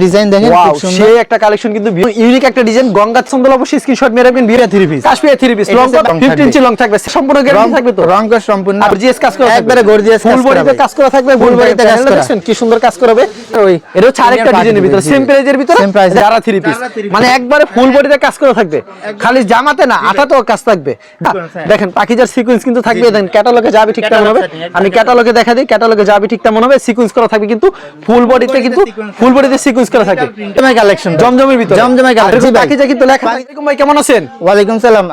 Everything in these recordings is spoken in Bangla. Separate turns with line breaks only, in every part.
ডিজাইন দেখেন খুব সুন্দর।
সেই একটা কালেকশন কিন্তু ইউনিক একটা ডিজাইন গঙ্গা চন্দল অবশ্যই স্ক্রিনশট মেরে রাখবেন বিরা three piece
Kashmir
three
piece long
15 inch long থাকবে সম্পূর্ণ গ্যারান্টি থাকবে তো?
রং কস সম্পূর্ণ।
আর জিএস কাজ করা
একবারে গর্জিয়াস
ফুল বডিতে কাজ করা থাকবে ফুল বডিতে কাজ করা। দেখছেন কি সুন্দর কাজ করবে ওই এটা হচ্ছে আরেকটা ডিজাইনের ভিতরে সেম প্রাইজের ভিতরে।
Same price
যারা থ্রি পিস মানে একবারে ফুল বডিতে কাজ করা থাকবে। খালি জামাতে না আটাতেও কাজ থাকবে। দেখেন পাখিজার সিকোয়েন্স কিন্তু থাকবে। দেখেন ক্যাটালগে যাবে ঠিক তেমন হবে। আমি ক্যাটালগে দেখা দিই ক্যাটালগে যাবে ঠিক তেমন হবে। সিকোয়েন্স করা থাকবে কিন্তু ফুল বডিতে কিন্তু ফুল বডিতে সিকোয়েন্স করা থাকবে
জমজমাই কালেকশন
জমজমের ভিতরে?
জমজমাই
আর
কালেকশন
কিন্তু লেখা আলাইকুম ভাই কেমন আছেন?
ওয়ালাইকুম সালাম।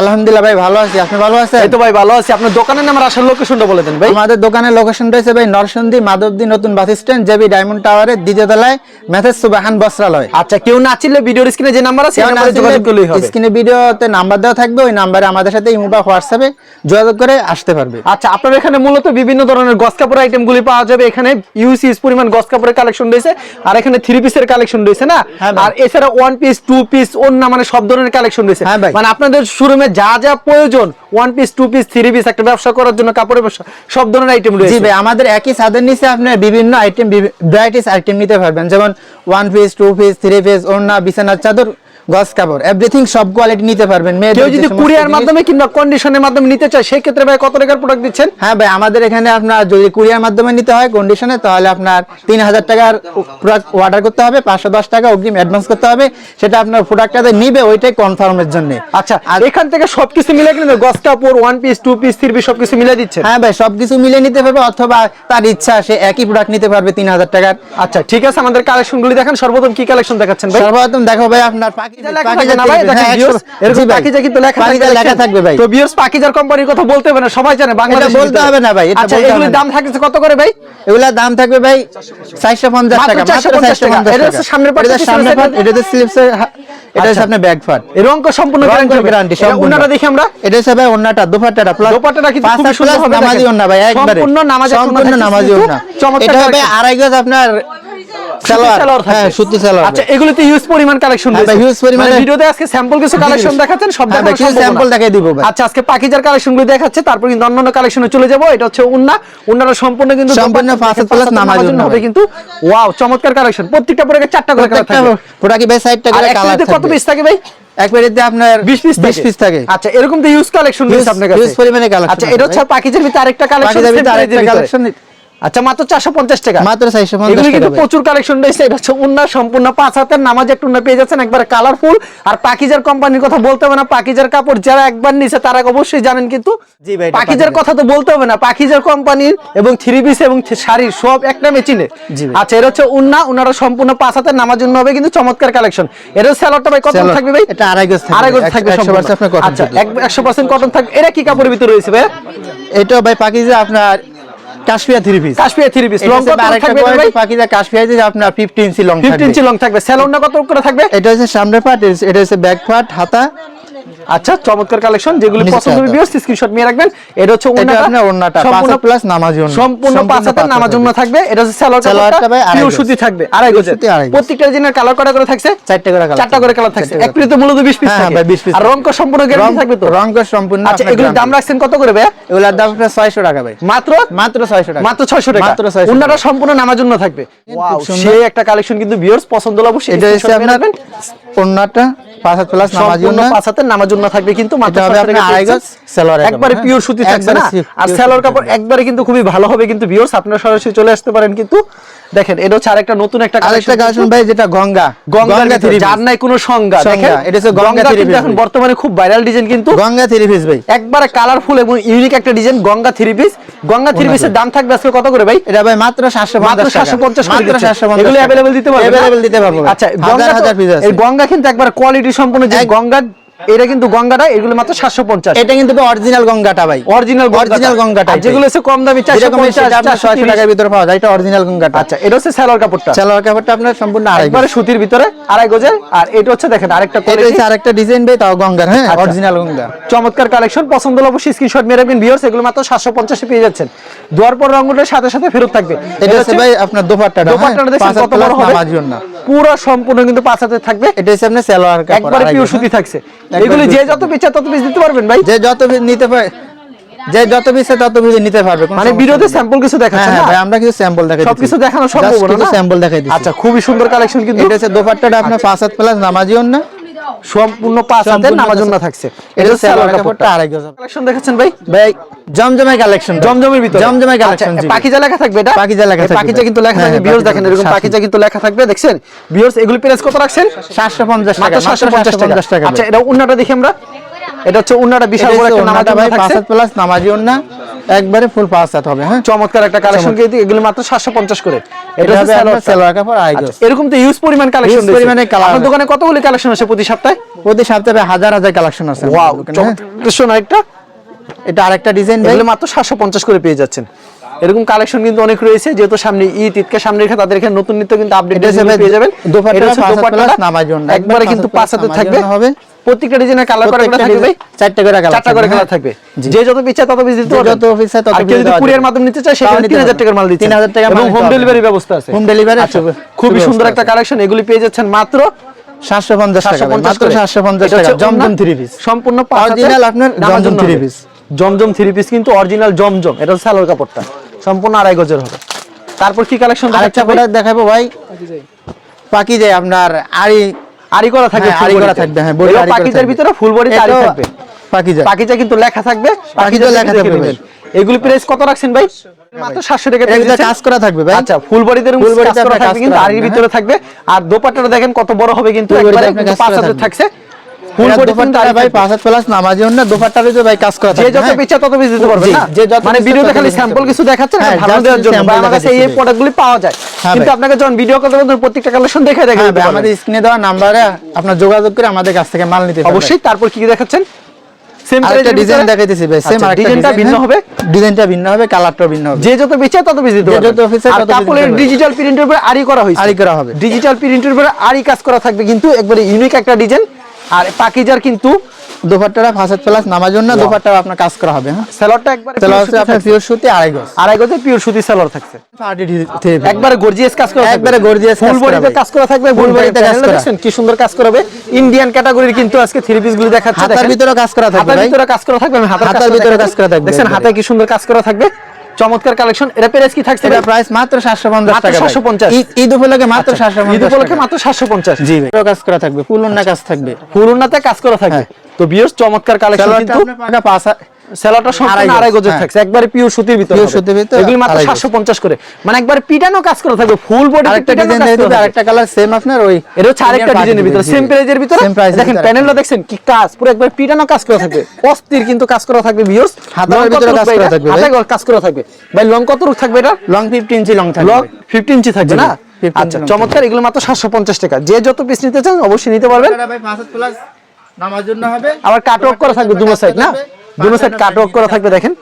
আলহামদুলিল্লাহ ভাই ভালো আছি। আপনি ভালো আছেন?
এই তো ভাই ভালো আছি। আপনার দোকানের নাম আর আসার লোকেশনটা বলে দেন ভাই।
আমাদের দোকানের লোকেশন রয়েছে ভাই নরসিংদী মাধবদী নতুন বাস স্ট্যান্ড জেবি ডায়মন্ড টাওয়ারের দ্বিতীয় তলায় মেথেজ সুবাহান বস্ত্রালয়।
আচ্ছা কেউ না চিনলে ভিডিওর স্ক্রিনে যে নাম্বার আছে সেই নাম্বারে যোগাযোগ করলেই হবে।
স্ক্রিনে ভিডিওতে নাম্বার দেওয়া থাকবে ওই নাম্বারে আমাদের সাথে ইমো বা হোয়াটসঅ্যাপে যোগাযোগ করে আসতে পারবে।
আচ্ছা আপনার এখানে মূলত বিভিন্ন ধরনের গস কাপড় আইটেম গুলি পাওয়া যাবে। এখানে ইউসিস পরিমাণ গস কাপড়ের কালেকশন রয়েছে। আর এখানে থ্রি পিসের কালেকশন রয়েছে না?
হ্যাঁ
আর এছাড়া ওয়ান পিস টু পিস অন্য মানে সব ধরনের কালেকশন রয়েছে।
হ্যাঁ
মানে আপনাদের শোরুমে যা যা প্রয়োজন one piece two piece three piece একটা ব্যবসা করার জন্য কাপড়ের ব্যবসা সব ধরনের আইটেম
জি
রয়েছে
ভাই আমাদের একই ছাদের নিচে আপনি বিভিন্ন আইটেম ভ্যারাইটিস আইটেম নিতে পারবেন। যেমন one piece two piece three piece ওড়না বিছানার চাদর গস কাপড়। এভরিথিং সব কোয়ালিটি নিতে পারবেন।
কেউ যদি কুরিয়ার মাধ্যমে কিংবা কন্ডিশনের মাধ্যমে নিতে চায় সেই ক্ষেত্রে ভাই কত টাকার প্রোডাক্ট দিচ্ছেন?
হ্যাঁ ভাই আমাদের এখানে আপনার যদি কুরিয়ার মাধ্যমে নিতে হয় কন্ডিশনে তাহলে আপনার তিন হাজার টাকার প্রোডাক্ট অর্ডার করতে হবে পাঁচশো দশ টাকা অগ্রিম অ্যাডভান্স করতে হবে সেটা আপনার প্রোডাক্টটা নিবে ওইটাই কনফার্মের জন্য।
আচ্ছা আর এখান থেকে সবকিছু মিলে কিন্তু গস কাপড় one piece two piece three piece সবকিছু মিলে দিচ্ছে?
হ্যাঁ ভাই সবকিছু মিলে নিতে পারবে অথবা তার ইচ্ছা সে একই প্রোডাক্ট নিতে পারবে তিন হাজার টাকার।
আচ্ছা ঠিক আছে আমাদের কালেকশন গুলি দেখেন সর্বপ্রথম কি কালেকশন দেখাচ্ছেন ভাই?
সর্বপ্রথম দেখো ভাই আপনার
কোম্পানির কথা বলতে হবে না সবাই জানে বাংলাদেশ
বলতে হবে না ভাই, এটা
আচ্ছা এগুলোর দাম থাকছে কত করে ভাই?
এগুলা দাম থাকবে ভাই চারশো পঞ্চাশ টাকা মাত্র
450 টাকা।
450
এটা হচ্ছে সামনের
এটা স্লিপস এটা হচ্ছে আপনার পার্ট
এর অঙ্ক সম্পূর্ণ গ্যারান্টি দেখি আমরা।
এটা হচ্ছে ভাই ওন্নাটা দুপাট্টাটা প্লাস
দোপাট্টাটা কিন্তু
পাঁচ
সুন্দর
নামাজি
দেখেন।
ভাই একবারে।
সম্পূর্ণ নামাজি
সম্পূর্ণ নামাজি
কিন্তু চমৎকার
এটা হবে আড়াই গজ আপনার। হ্যাঁ সুতি
আচ্ছা এগুলোতে ইউজ পরিমাণ কালেকশন
হ্যাঁ ভাই, huge
ভিডিওতে আজকে স্যাম্পল কিছু কালেকশন দেখাচ্ছেন সব
হ্যাঁ দেখাই দিব ভাই।
আচ্ছা আজকে পাকিজার কালেকশন দেখাচ্ছে তারপর কিন্তু অন্যান্য কালেকশনে চলে যাব। এটা হচ্ছে উন্না। উন্নারা সম্পূর্ণ কিন্তু
সম্পূর্ণ
দোপাট্টা
পাঁচ হাত
থেকে
plus
পাঁচ হাতের
নামাজি
নামাজি
উন্না
হবে কিন্তু ওয়াও চমৎকার কালেকশন প্রত্যেকটা পরে চারটা করে কালার থাকবে
পুরা কি ভাই সাইডটা
আর
করে কালার
কত পিস থাকে ভাই?
এক আপনার
20 পিস
20 পিস থাকে।
আচ্ছা এরকম তো ইউজ কালেকশন রয়েছে আপনার কাছে।
huge পরিমাণে collection
আচ্ছা এটা হচ্ছে। পাকিজার ভিতরে আরেকটা কালেকশন
পাখিজার ভিতরে আরেকটা কালেকশন
আচ্ছা মাত্র 450 টাকা।
মাত্র 450
এগুলো কিন্তু
টাকা ভাই।
প্রচুর কালেকশন রয়েছে। এটা হচ্ছে উন্না সম্পূর্ণ পাঁচ হাতের নামাজ একটু উন্না পেয়ে যাচ্ছেন। একবার কালারফুল আর পাকিজার কোম্পানির কথা বলতে হবে না। পাকিজার কাপড় যারা একবার নিছে তারা অবশ্যই জানেন কিন্তু
জি ভাই,
পাকিজার। কথা তো বলতে হবে না। পাকিজার কোম্পানির এবং থ্রি পিস এবং শাড়ি সব একটা মেচিনে
জি ভাই।
আচ্ছা এটা হচ্ছে উন্না। উনারা সম্পূর্ণ পাঁচ হাতের নামাজ জন্য হবে কিন্তু চমৎকার কালেকশন এটা স্যালোয়ারটা ভাই কত থাকবে ভাই?
এটা আড়াই গজ থাকবে।
আড়াই গজ থাকবে আচ্ছা
থাকবে।
একশো পার্সেন্ট কটন থাকবে এটা কি কাপড়ের ভিতরে রয়েছে ভাই?
এটা ভাই পাকিজা আপনার Kashmir three piece.
Kashmir three piece. Long কত থাকবে ভাই
পাকিজা কাশ্মীর যে আপনার 15 ইঞ্চি লং
15
থাকবে।
ইঞ্চি লং থাকবে। স্যালোনটা কত করে থাকবে?
এটা হচ্ছে সামনের পার্ট এটা হচ্ছে ব্যাক পার্ট হাতা।
আচ্ছা চমৎকার কালেকশন যেগুলো পছন্দ হবে। ভিউয়ার্স স্ক্রিনশট নিয়ে রাখবেন। এটা হচ্ছে
এটা আপনার ওন্নাটা,
সম্পূর্ণ
plus নামাজি ওন্না।
সম্পূর্ণ পাঁচ হাতের
পাঁচ
নামাজ। ওন্না থাকবে। এটা হচ্ছে সালোয়ার
সালোয়ারটা ভাই আড়াই
পিওর সুতি থাকবে। আড়াই
Pure
গজের
সুতি আড়াই গজ।
প্রত্যেকটা জিনের কালার কটা করে থাকছে?
চারটে করে colour
চারটা করে কালার থাকছে। এক পিরিতে মূলত 20 পিস
হ্যাঁ,
থাকে।
ভাই, 20 piece
আর
থাকে।
রং কো সম্পূর্ণ গ্যারান্টি থাকবে তো?
রং কস সম্পূর্ণ
আচ্ছা এগুলোর দাম রাখছেন কত করে ভাই
এগুলার দাম আপনার 600 টাকা ভাই।
মাত্র?
মাত্র 600 টাকা।
মাত্র 600 টাকা।
মাত্র 600
ওন্নাটা সম্পূর্ণ নামার জন্য থাকবে ওয়াও সেই একটা কালেকশন কিন্তু ভিউয়ার্স পছন্দ হলে অবশ্যই
এটা হচ্ছে আপনার
রাখবেন।
ওন্নাটা পাঁচ হাত প্লাস নামাজি
সম্পূর্ণ
ওন্না
পাঁচ হাতের নামার জন্য থাকবে কিন্তু মাত্র
এটা হবে
600
আপনার
টাকা
আড়াই
পেয়েছেন।
গজ সালোয়ার একেবারে,
একবারে
হ্যাঁ।
পিওর সুতি থাকছে
একবারে
না
সি-
আর
pure
সালোয়ার
সুতি
কাপড় একবারে কিন্তু খুবই ভালো হবে কিন্তু ভিউয়ার্স আপনারা সরাসরি চলে আসতে পারেন কিন্তু দেখেন এটা হচ্ছে আরেকটা নতুন একটা
আরেকটা
কালেকশন
কালেকশন ভাই যেটা গঙ্গা
গঙ্গার
থ্রি
ভিতরে, যার নাই কোনো সংজ্ঞা
সংজ্ঞা,
দেখেন
এটা হচ্ছে গঙ্গা
গঙ্গা
three
কিন্তু
piece
এখন
ভাই।
বর্তমানে খুব ভাইরাল ডিজাইন কিন্তু
গঙ্গা থ্রি পিস ভাই
একবারে কালারফুল এবং ইউনিক একটা design Ganga three piece Ganga three পিসের দাম থাকবে আজকে কত করে ভাই
এটা ভাই মাত্র 750
মাত্র
টাকা।
750
মাত্র 750
এগুলো
টাকা।
अवेलेबल দিতে পারবেন না?
Available দিতে পারবো ভাই।
আচ্ছা
হাজার
গঙ্গা তো-
হাজার পিস আছে
এই গঙ্গা কিন্তু একবার কোয়ালিটি সম্পূর্ণ যে
এক-
গঙ্গা এটা কিন্তু গঙ্গাটা এগুলো মাত্র 750
এটা কিন্তু অরিজিনাল গঙ্গাটা ভাই।
অরিজিনাল
অরিজিনাল গঙ্গাটা
যেগুলো হচ্ছে কম দামি 450
যেরকম সেটা আপনার 600 টাকার ভিতরে পাওয়া যায় এটা অরিজিনাল গঙ্গাটা।
আচ্ছা এটা হচ্ছে সালোয়ার কাপড়টা।
সালোয়ার কাপড়টা আপনার সম্পূর্ণ আড়াই
একবারে সুতির ভিতরে আড়াই গজের। আর এটা হচ্ছে দেখেন আরেকটা
এটা আরেকটা ডিজাইন ভাই তাও গঙ্গার হ্যাঁ
আচ্ছা।
অরিজিনাল গঙ্গা।
চমৎকার কালেকশন পছন্দ হলে অবশ্যই স্ক্রিনশট মেরে রাখবেন ভিউয়ার্স এগুলো মাত্র 750 এ পেয়ে যাচ্ছেন। দুয়ার পর রঙগুলোর সাথে সাথে ফেরত থাকবে।
এটা হচ্ছে ভাই আপনার দোপাট্টাটা
দোপাট্টাটা দেখছেন কত বড় হবে। পুরো সম্পূর্ণ কিন্তু পাঁচ হাতে থাকবে।
এটা হচ্ছে আপনার সালোয়ার কাপড়
একবারে পিওর সুতি
হ্যাঁ।
থাকছে। এগুলো যে যত পিছা তত পিস দিতে পারবেন ভাই?
যে যত নিতে পারে যে যত পিসে তত পিসে নিতে পারবে
মানে
বিরোধে
স্যাম্পল কিছু
হ্যাঁ
দেখাচ্ছেন
হ্যাঁ
না
ভাই আমরা কিছু স্যাম্পল দেখাই দিচ্ছি।
সবকিছু দেখানো সম্ভব না?
স্যাম্পল দেখাই দিচ্ছি।
আচ্ছা খুবই সুন্দর কালেকশন কিন্তু।
এটা হচ্ছে দোপাট্টাটা আপনার পাঁচ হাত প্লাস নামাজিও না।
সম্পূর্ণ পাঁচ হাতের
হাত।
থাকছে।
এটা
সালোয়ার কাপড়টা
আড়াই গজ
কালেকশন দেখাচ্ছেন ভাই?
ভাই জমজমাই কালেকশন
জমজমের ভিতরে।
জমজমাই কালেকশন
পাকিজা লেখা থাকবে এটা?
পাকিজা লেখা থাকবে।
পাকিজা কিন্তু লেখা
হ্যাঁ,
থাকবে ভিউয়ার্স দেখেন এরকম পাকিজা কিন্তু লেখা থাকবে দেখছেন? ভিউয়ার্স এগুলি প্রাইস কত রাখছেন?
সাতশো পঞ্চাশ টাকা
মাত্র সাতশো পঞ্চাশ টাকা।
টাকা
আচ্ছা এটা উন্নাটা দেখি আমরা। এটা হচ্ছে উন্নাটা বিশাল বড় একটা নামাজ
ভাই পাঁচ প্লাস নামাজিও না একবারে ফুল পাঁচ হাত হবে হ্যাঁ?
চমৎকার একটা কালেকশন এগুলি মাত্র সাতশো পঞ্চাশ করে। এটা
হবে আপনার। সালোয়ার কাপড় গজ
আচ্ছা, এরকম তো ইউজ পরিমাণ কালেকশন
Huge পরিমাণে আছে।
দোকানে কতগুলি কালেকশন আছে প্রতি সপ্তাহে?
প্রতি সপ্তাহে হাজার হাজার কালেকশন আছে
ওয়াও
হ্যাঁ।
চমৎকার। আরেকটা
এটা আরেকটা ডিজাইন
এগুলো মাত্র সাতশো পঞ্চাশ করে পেয়ে যাচ্ছেন। এরকম কালেকশন কিন্তু অনেক রয়েছে যেহেতু সামনে ঈদ ঈদকে সামনে রেখে তাদের এখানে নতুন নিত্য কিন্তু আপডেট পেয়ে যাবেন।
দোপাট্টা নামার জন্য।
একবারে কিন্তু
পাঁচ হাতে
থাকবে।
হবে।
প্রত্যেকটা ডিজাইনের কালার করা থাকবে ভাই?
করে কালার
চারটা করে কালার থাকবে। যে যত পিছা তত পিস দিতে
যে
পারবেন
যত তত
আর যদি কুরিয়ার মাধ্যমে নিতে চায়
তাও
সেখানে
নিতে
তিন হাজার
পারবে।
টাকার মাল দিচ্ছে।
3000 টাকার মাল
এবং হোম ডেলিভারি ব্যবস্থা আছে।
হোম ডেলিভারি
আচ্ছা, খুবই সুন্দর একটা কালেকশন এগুলি পেয়ে যাচ্ছেন মাত্র
সাতশো পঞ্চাশ টাকা ভাই,
750
মাত্র
করে।
সাতশো পঞ্চাশ
এটা
টাকা জমজম
ওড়না,
থ্রি পিস
সম্পূর্ণ
Original আপনার জমজম
জন্য
three
হবে।
piece।
জমজম থ্রি পিস কিন্তু অরিজিনাল জমজম। এটা সালোয়ার কাপড়টা। সম্পূর্ণ আড়াই গজের হবে। তারপর কি কালেকশন
আরেকটা প্রোডাক্ট দেখাবো ভাই। পাকি যায় আপনার আড়ি
আরি করা থাকবে
হ্যাঁ, করা থাকবে, হ্যাঁ, আরি
পাকিজার ভিতরে ফুল বডি থাকবে।
পাকি যায়
পাকিজা কিন্তু লেখা থাকবে
পাকিজা
পাকিজা
লেখা থাকবে
এগুলি প্রাইস কত রাখছেন ভাই? মাত্র 700 টাকা
এটা কাজ করা থাকবে ভাই।
আচ্ছা ফুল বডিতে
আপনার কাজ
কিন্তু ভিতরে থাকবে। আর দোপাট্টাটা দেখেন কত বড় হবে কিন্তু একবারে
আপনার
কিন্তু
কাজ
পাঁচ
করা
হাতের
থাকবে।
থাকছে। ফুল বডি
ভাই প্লাস দোপাট্টার ভিতরে ভাই কাজ করা
যে যত
হ্যাঁ।
তত পিস দিতে পারবে না?
যে যত
মানে ভিডিওতে খালি স্যাম্পল কিছু দেখাচ্ছেন
হ্যাঁ,
দেওয়ার জন্য। আমার কাছে এই। প্রোডাক্টগুলি পাওয়া যায়। কিন্তু আপনাকে যখন ভিডিও করতে পারবেন প্রত্যেকটা কালেকশন দেখে দেখে
হ্যাঁ। আমাদের স্ক্রিনে দেওয়া নাম্বারে আপনার যোগাযোগ করে আমাদের কাছ থেকে মাল নিতে পারবেন।
অবশ্যই তারপর কি কি দেখাচ্ছেন? সেম
ডিজাইন দেখাইতেছি ভাই সেম
আচ্ছা, ডিজাইনটা ভিন্ন হবে।
ডিজাইনটা ভিন্ন হবে কালারটাও ভিন্ন হবে।
যে যত বেচে তত বেশি দিতে
যত
আর
তত
কাপড়ের। ডিজিটাল প্রিন্টের উপরে আরি করা হয়েছে।
আরি করা হবে।
ডিজিটাল প্রিন্টের উপরে আরি কাজ করা থাকবে কিন্তু একবারে ইউনিক একটা ডিজাইন আর পাকিজার কিন্তু
দোপাট্টাটা ফাসাদ হাত প্লাস নামাজিও না দোপাট্টা আপনার কাজ করা হবে হ্যাঁ?
সেলরটা একবার
হচ্ছে আপনার পিওর সুতি আড়াই গজ।
আড়াই গজে পিওর সুতি সেলর থাকছে। একবারে গর্জিয়াস কাজ করা
একবারে গর্জিয়াস
ফুল বডিতে কাজ করা থাকবে ফুল বডিতে
কাজ করা।
দেখছেন কি সুন্দর কাজ করাবে ইন্ডিয়ান ক্যাটাগরির কিন্তু আজকে থ্রি পিসগুলো দেখাচ্ছে
হাতার ভিতরে কাজ করা থাকবে
হাতার ভিতরে কাজ করা থাকবে হাতার
ভিতরে কাজ করা থাকবে।
দেখছেন হাতে কি সুন্দর কাজ করা থাকবে? চমৎকার কালেকশন এটা প্রাইস কি থাকছে
এটা প্রাইস মাত্র সাতশো পঞ্চাশ
মাত্র
টাকা
750
ঈদ- ঈদ উপলক্ষে মাত্র
আচ্ছা,
সাতশো
ঈদ উপলক্ষে মাত্র সাতশো পঞ্চাশ।
জি ভাই। কাজ করা থাকবে ফুল অন্য কাজ থাকবে।
পুরোনাতে কাজ করা থাকবে। তো বিয়স চমৎকার কালেকশন কিন্তু
পাকা পাঁচ
সেলাটা সম্পূর্ণ
আড়াই
গজের
হ্যাঁ।
থাকছে। একবারে পিওর সুতির ভিতরে হবে।
সুতির ভিতরে
এগুলি মাত্র
আড়াই গজ।
সাতশো পঞ্চাশ করে। মানে একবার পিটানো কাজ করা থাকবে। ফুল বডি
আরেকটা ডিজাইন দেখতে আরেকটা কালার সেম আপনার ওই
এটা হচ্ছে আরেকটা ডিজাইনের ভিতরে। সেম প্রাইজের ভিতরে। দেখেন প্যানেলটা দেখছেন কি কাজ? পুরো একবার পিটানো কাজ করা থাকবে। অস্থির কিন্তু কাজ করা থাকবে
হাতার ভিতরে কাজ করা থাকবে।
হাতে কাজ করা থাকবে। ভাই লং কত থাকবে এটা?
লং ফিফটি ইঞ্চি লং থাকবে।
লং 15 ইঞ্চি থাকবে না? আচ্ছা চমৎকার। এগুলো মাত্র 750 টাকা। যে যত পিস নিতে চান অবশ্যই নিতে পারবেন।
এটা ভাই পাঁচ হাত প্লাস নামার জন্য হবে।
আবার কাটওয়ার্ক করা থাকবে দুনো সাইড না? দুনো সাইড কাটওয়ার্ক করা থাকবে দেখেন।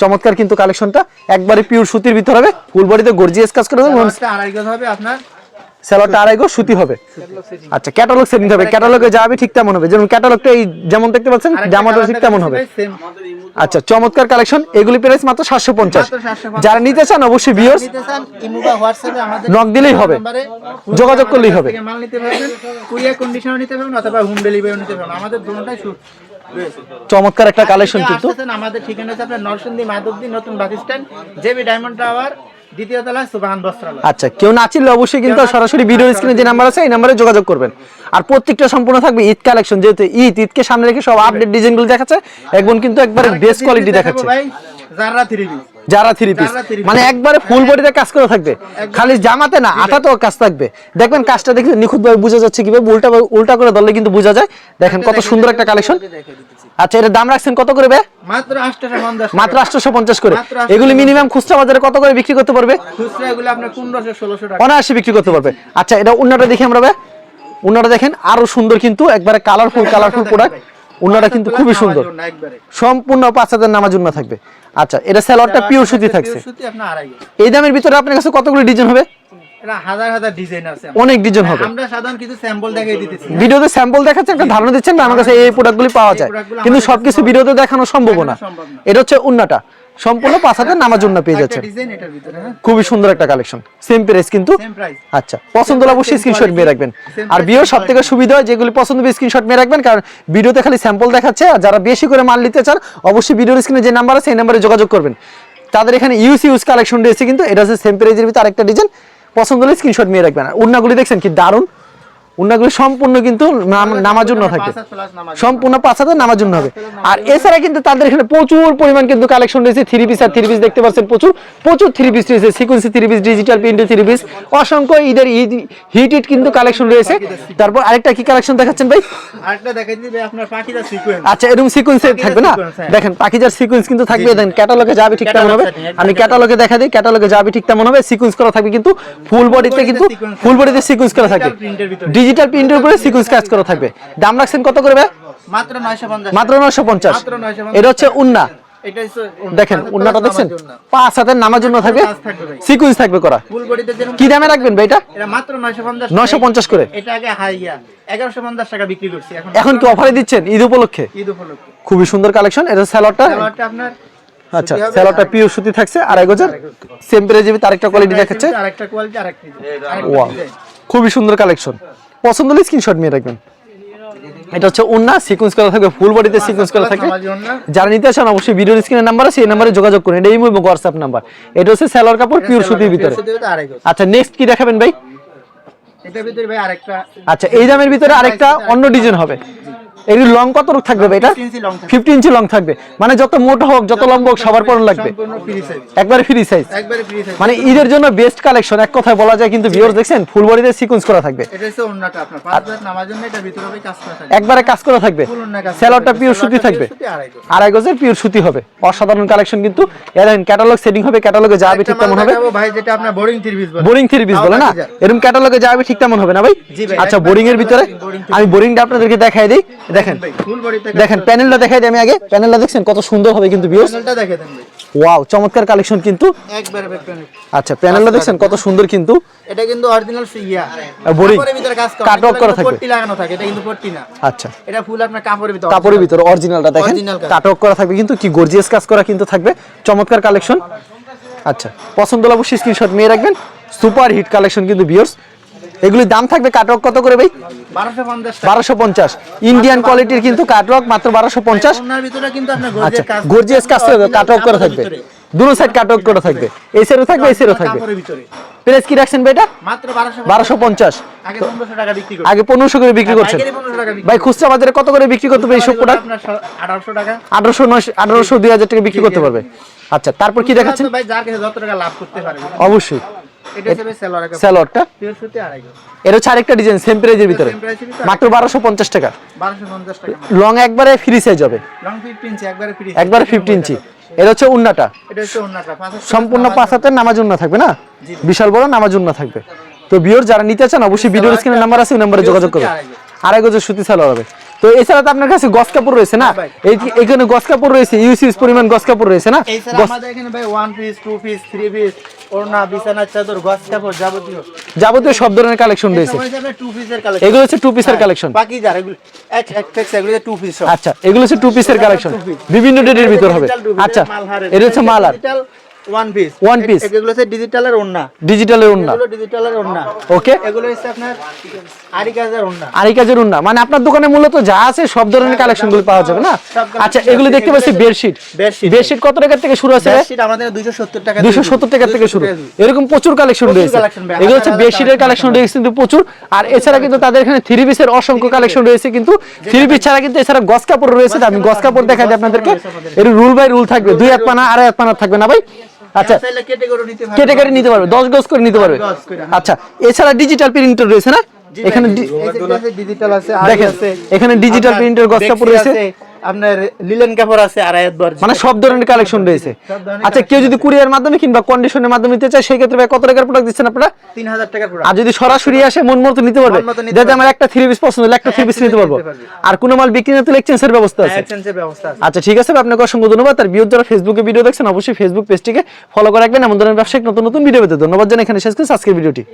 চমৎকার কিন্তু কালেকশনটা। একবারে পিওর সুতির ভিতর হবে। ফুল বডিতে গর্জিয়াস কাজ করে
হবে আপনার।
স্যালোয়ারটা আড়াই গো সুতি হবে। আচ্ছা ক্যাটালগ সেট নিতে হবে ক্যাটালগে যাবে ঠিক তেমন হবে। যেমন ক্যাটালগটা এই যেমন দেখতে পাচ্ছেন জামাটা ঠিক তেমন হবে। আচ্ছা চমৎকার কালেকশন। এগুলি প্রাইস মাত্র সাতশো পঞ্চাশ। যারা নিতে চান অবশ্যই ভিউয়ার্স
নিতে চান ইমো বা হোয়াটসঅ্যাপে আমাদের
নক দিলেই হবে। যোগাযোগ করলেই হবে।
মাল নিতে পারবেন। কুরিয়ার কন্ডিশনও নিতে পারবেন অথবা হোম ডেলিভারিও নিতে পারবেন। আমাদের দুটোটাই
চমৎকার একটা কালেকশন কিন্তু।
আমাদের ঠিকানা হচ্ছে আপনার নরসিংদী মাধবদী নতুন bus stand JB diamond tower দ্বিতীয় তলা সুবাহান বস্ত্রালয়।
আচ্ছা কেউ না চিনলে অবশ্যই কিন্তু সরাসরি ভিডিও স্ক্রিনে যে নাম্বার আছে এই নাম্বারে যোগাযোগ করবেন। আর প্রত্যেকটা সম্পূর্ণ থাকবে ঈদ কালেকশন যেহেতু ঈদ ঈদকে সামনে রেখে সব আপডেট ডিজাইনগুলো দেখাচ্ছে এখন কিন্তু একবারে বেস্ট কোয়ালিটি দেখাচ্ছে।
ভাই জাররা থ্রি পিস
যারা থ্রি পিস। মানে একবারে ফুল বডিতে কাজ করা থাকবে। খালি জামাতে না আটাতেও কাজ থাকবে। দেখবেন কাজটা দেখে নিখুঁত ভাবে বোঝা যাচ্ছে কীভাবে উল্টা উল্টা করে ধরলে কিন্তু বোঝা যায়। দেখেন কত সুন্দর একটা কালেকশন আচ্ছা দাম রাখছেন কত করে
মাত্র
করে। এগুলি মিনিমাম খুচরা বাজারে কত করে বিক্রি করতে পারবে?
খুচরা এগুলো টাকা।
অনায়াসে বিক্রি করতে পারবে। আচ্ছা এটা উন্নাটা দেখি আমরা উন্নাটা দেখেন আরও সুন্দর কিন্তু একবারে কালারফুল কালারফুল প্রোডাক্ট উন্নাটা কিন্তু খুবই সুন্দর। সম্পূর্ণ পাঁচ হাজার নামার জন্য থাকবে। আচ্ছা এটা স্যালোয়ারটা পিওর সুতি থাকছে।
সুতি আপনি আড়াই
এই দামের ভিতরে আপনার কাছে কতগুলো ডিজাইন হবে?
এটা হাজার হাজার ডিজাইন আছে।
অনেক ডিজাইন হবে।
আমরা সাধারণ কিছু স্যাম্পল দেখাই দিতেছি।
ভিডিওতে স্যাম্পল দেখাচ্ছেন একটা ধারণা দিচ্ছেন না আমার কাছে এই প্রোডাক্টগুলি পাওয়া যায়। কিন্তু সবকিছু ভিডিওতে দেখানো সম্ভব
সম্ভব না।
এটা হচ্ছে উন্নাটা। সম্পূর্ণ পাঁচ হাতের নামার জন্য পেয়ে যাচ্ছে
হ্যাঁ?
খুবই সুন্দর একটা কালেকশন সেম প্রাইস কিন্তু? আচ্ছা পছন্দ হলে অবশ্যই স্ক্রিনশট মেরে রাখবেন। আর
price,
সব থেকে সুবিধা হয় যেগুলি পছন্দ হবে স্ক্রিনশট মেরে রাখবেন কারণ ভিডিওতে খালি স্যাম্পল দেখাচ্ছে আর যারা বেশি করে মাল নিতে চান অবশ্যই ভিডিওর স্ক্রিনে যে নাম্বার আছে সেই নাম্বারে যোগাযোগ করবেন। তাদের এখানে ইউস ইউজ কালেকশন রয়েছে কিন্তু এটা হচ্ছে সেম প্রাইজের ভিতরে আরেকটা ডিজাইন পছন্দ হলে স্ক্রিনশট মেরে রাখবেন। আর উন্নাগুলি দেখছেন কি দারুণ? উন্নাগুলি সম্পূর্ণ কিন্তু নাম- নামার জন্য থাকবে সম্পূর্ণ পাঁচ হাজার নামার জন্য হবে আর এছাড়া কিন্তু তাদের এখানে প্রচুর পরিমাণ কিন্তু কালেকশন রয়েছে। থ্রি পিস আর থ্রি পিস দেখতে পাচ্ছেন প্রচুর। প্রচুর থ্রি পিস রয়েছে। সিকুয়েন্সি থ্রি পিস ডিজিটাল প্রিন্টের থ্রি পিস অসংখ্য ঈদের ঈদ হিট হিট কিন্তু কালেকশন রয়েছে। তারপর আরেকটা কি কালেকশন দেখাচ্ছেন ভাই?
আরেকটা দেখাই দিবে আপনার পাখিটা সিকোয়েন্স
আচ্ছা এরকম সিকোয়েন্সে থাকবে না?
হ্যাঁ।
দেখেন পাখিজার সিকোয়েন্স কিন্তু থাকবে। দেখেন ক্যাটালগে যাবে ঠিক তেমন হবে। আমি। ক্যাটালগে দেখা দিই ক্যাটালগে যাবে ঠিক তেমন হবে। সিকোয়েন্স করা থাকবে কিন্তু ফুল বডিতে কিন্তু ফুল বডিতে সিকোয়েন্স করা থাকবে ডিজিটাল প্রিন্টের উপরে সিকোয়েন্স কাজ করা থাকবে। দাম রাখছেন কত করে ভাই?
মাত্র 950
মাত্র নয়শো পঞ্চাশ।
মাত্র 950
এটা হচ্ছে উন্না। দেখেন উন্নাটা দেখছেন? পাঁচ হাতের নামার জন্য থাকবে। সিকোয়েন্স থাকবে করা। কি দামে রাখবেন ভাই এটা?
মাত্র 950
950 করে।
এটা আগে হাই 1150 টাকা বিক্রি করছি। এখন
এখন কি অফারে দিচ্ছেন? ঈদ উপলক্ষে?
ঈদ উপলক্ষে।
খুবই সুন্দর কালেকশন এটা
সালোয়ারটা আপনার
আচ্ছা
আর-
পিওর সুতি থাকছে আড়াই গজার। সেম প্রাইজে আরেকটা কোয়ালিটি দেখাচ্ছে।
আরেকটা কোয়ালিটি আরেকটা
খুবই সুন্দর কালেকশন পছন্দ হলে স্ক্রিনশট নিয়ে রাখবেন। এটা হচ্ছে ওন্না সিকোয়েন্স করা থাকবে ফুল বডিতে সিকোয়েন্স করা
থাকে।
যারা নিতে আসেন অবশ্যই ভিডিও স্ক্রিনের নাম্বার আছে এই নাম্বারে যোগাযোগ করুন। এটা ইমো এবং হোয়াটসঅ্যাপ নাম্বার এটা হচ্ছে সেলর কাপড় পিওর সুতির ভিতরে। আচ্ছা নেক্সট কি দেখাবেন ভাই?
এটার ভিতরে ভাই আরেকটা।
আচ্ছা এই দামের ভিতরে আরেকটা অন্য ডিজাইন হবে। এর লং কত থাকবে এটা?
15 ইঞ্চি
লং থাকবে। মানে যত মোটা হোক যত লম্বা হোক সবার পরন লাগবে। একবারে ফ্রি সাইজ
একবারে ফ্রি সাইজ
মানে ঈদের জন্য বেস্ট কালেকশন এক কথায় বলা যায় কিন্তু ভিউয়ার্স দেখছেন ফুল বডিতে সিকোয়েন্স করা থাকবে।
এটা হচ্ছে ওন্নাটা আপনার। পাঁচ নামার জন্য এটা ভিতরে কাজ করা থাকবে।
একবারে কাজ করা থাকবে।
থাকবে।
পিওর সুতি থাকবে।
আড়াই
গজের পিওর সুতি হবে। অসাধারণ কালেকশন কিন্তু। ক্যাটালগ সেটিং হবে ক্যাটালগে যাবে ঠিক তেমন হবে।
ভাই যেটা আপনার বোরিং থ্রি পিস বলে।
বোরিং থ্রি পিস বলে না? এরকম ক্যাটালগে যাবে ঠিক তেমন হবে না ভাই? আচ্ছা বোরিং এর ভিতরে আমি বোরিংটা আপনাদেরকে দেখাই দিই। দেখেন দেখেন প্যানেলটা দেখাই আমি আগে। প্যানেলটা দেখছেন কত সুন্দর হবে কিন্তু ভিউয়ার্স
প্যানেলটা দেখে দেন
ওয়াও চমৎকার কালেকশন কিন্তু।
একবারে প্যানেল
আচ্ছা প্যানেলটা দেখছেন কত সুন্দর কিন্তু।
এটা কিন্তু অরিজিনাল
boring।
ভিতরে কাজ করা।
থাকবে।
পট্টি লাগানো থাকে এটা কিন্তু পট্টি না।
আচ্ছা।
এটা ফুল আপনার কাপড়ের ভিতরে
কাপড়ের ভিতরে অরিজিনালটা দেখেন।
Original
কাটক করা থাকবে কিন্তু কি গর্জিয়াস কাজ করা কিন্তু থাকবে। চমৎকার কালেকশন আচ্ছা পছন্দ হলে অবশ্যই স্ক্রিনশট নিয়ে রাখবেন। সুপার হিট কালেকশন কিন্তু বিয়ার্স এগুলির দাম থাকবে কাটক কত করে ভাই?
1250 টাকা
বারোশো পঞ্চাশ ইন্ডিয়ান কোয়ালিটির কিন্তু কাটক মাত্র বারোশো পঞ্চাশ। আচ্ছা
গর্জিয়াস কাজ
করা থাকবে। দুটো সাইড কাটক করা থাকবে। এই সাইডও থাকবে এই সাইডও থাকবে। প্রাইস কি রাখছেন ভাই এটা
মাত্র 1250
বারোশো পঞ্চাশ।
আগে 1500 টাকা বিক্রি করছি।
আগে পনেরোশো করে বিক্রি করছেন।
পাইকারি 1500 টাকা বিক্রি
ভাই খুচরা বাজারে কত করে বিক্রি করতে পারে এইসব প্রোডাক্ট
1800 টাকা।
আঠারোশো নয়শো আঠারোশো দুই হাজার টাকা বিক্রি করতে পারবে। আচ্ছা তারপর কি দেখাচ্ছেন?
ভাই যার কাছে যত টাকা লাভ করতে পারবে
অবশ্যই। স্যালোয়ারটা হচ্ছে আরেকটা ডিজাইন সেম প্রাইজের ভিতরে। মাত্র বারোশো পঞ্চাশ টাকা। লং একবারে ফ্রি সাইজ হবে।
লং 15 ইঞ্চি একবারে
ফিফটি ইঞ্চি হচ্ছে উন্নাটা। সম্পূর্ণ পাঁচ হাতের নামাজ উন্না থাকবে না? বিশাল বড় নামাজ উন্না থাকবে। তো বিয়র যারা নিতে চান অবশ্যই ভিডিওর স্ক্রিনের নাম্বার আছে ওই নাম্বারে যোগাযোগ করবে আড়াই গজের সুতি সালোয়ার হবে। তো এছাড়া তো আপনার কাছে গস কাপড় রয়েছে না? এখানে গস কাপড় রয়েছে ইউজ পরিমাণ গস কাপড় রয়েছে না?
আমাদের এখানে ভাই one piece two piece three piece ওড়না বিছানা চাদর গস কাপড় যাবতীয়।
যাবতীয় সব ধরনের কালেকশন রয়েছে। এগুলো হচ্ছে টু পিসের কালেকশন
বাকি যার এগুলো এক এক টেক্স এগুলো টু পিস
আচ্ছা এগুলো হচ্ছে টু পিসের কালেকশন বিভিন্ন ডেটের ভিতর হবে। আচ্ছা এটা হচ্ছে মালার।
One piece
One piece।
এগুলো হচ্ছে ডিজিটালের ওড়না।
ডিজিটালের উন্না
এগুলো ডিজিটালের ওড়না।
ওকে
এগুলো হচ্ছে আপনার আরি কাজের ওড়না।
আড়াই কাজের উন্না মানে আপনার দোকানে মূলত যা আছে সব ধরনের কালেকশন পাওয়া যাবে না? আচ্ছা এগুলো দেখতে পাচ্ছি বেডশিট বেডশিট কত টাকা থেকে শুরু আছে
বেডশিট আমাদের 270 টাকা
দুইশো সত্তর টাকা থেকে শুরু। এরকম প্রচুর কালেকশন রয়েছে। এগুলো হচ্ছে বেডশিটের কালেকশন রয়েছে কিন্তু প্রচুর। আর এছাড়া কিন্তু তাদের এখানে থ্রি পিসের অসংখ্য কালেকশন রয়েছে কিন্তু থ্রি পিস ছাড়া কিন্তু এছাড়া গস কাপড় রয়েছে। আমি গস কাপড় দেখাই দিই আপনাদেরকে। এর রুল বাই রুল থাকবে। দুই হাত পানা আড়াই হাত পানা থাকবে না ভাই? আচ্ছা
চাইলে ক্যাটাগরি নিতে পারবে।
কেটে কেটে নিতে পারবে দশ গজ করে নিতে পারবে।
হ্যাঁ।
আচ্ছা এছাড়া ডিজিটাল প্রিন্টার রয়েছে না? এখানে
ডিজিটাল আছে আরি
দেখেন, এখানে ডিজিটাল প্রিন্টার
গজটা
রয়েছে।
আপনার লিলেন কাপড় আছে বর্জ
মানে সব ধরনের কালেকশন রয়েছে। আচ্ছা কেউ যদি কুরিয়ার মাধ্যমে কিংবা কন্ডিশনের মাধ্যমে নিতে চায় সেই ক্ষেত্রে ভাই কত টাকার প্রোডাক্ট দিচ্ছেন আপনারা?
3000 টাকার পুরো
আর যদি সরাসরি আসে মন মতো নিতে পারবে। যাতে আমার একটা থ্রি পিস পছন্দ হলে একটা থ্রি পিস নিতে পারব। আর কোনো মাল বিক্রি না তুলে এক্সচেঞ্জের ব্যবস্থা আছে।
এক্সচেঞ্জের ব্যবস্থা আছে।
আচ্ছা ঠিক আছে আপনাকে অসংখ্য ধন্যবাদ। আর বিয়োর যারা ফেসবুকে ভিডিও দেখছেন অবশ্যই ফেসবুক পেজটিকে ফলো করে রাখবেন। এমন ধরনের ব্যবসায়িক নতুন নতুন ভিডিও পেতে ধন্যবাদ জানাই। এখানে শেষ করছি। আজকের ভিডিওটি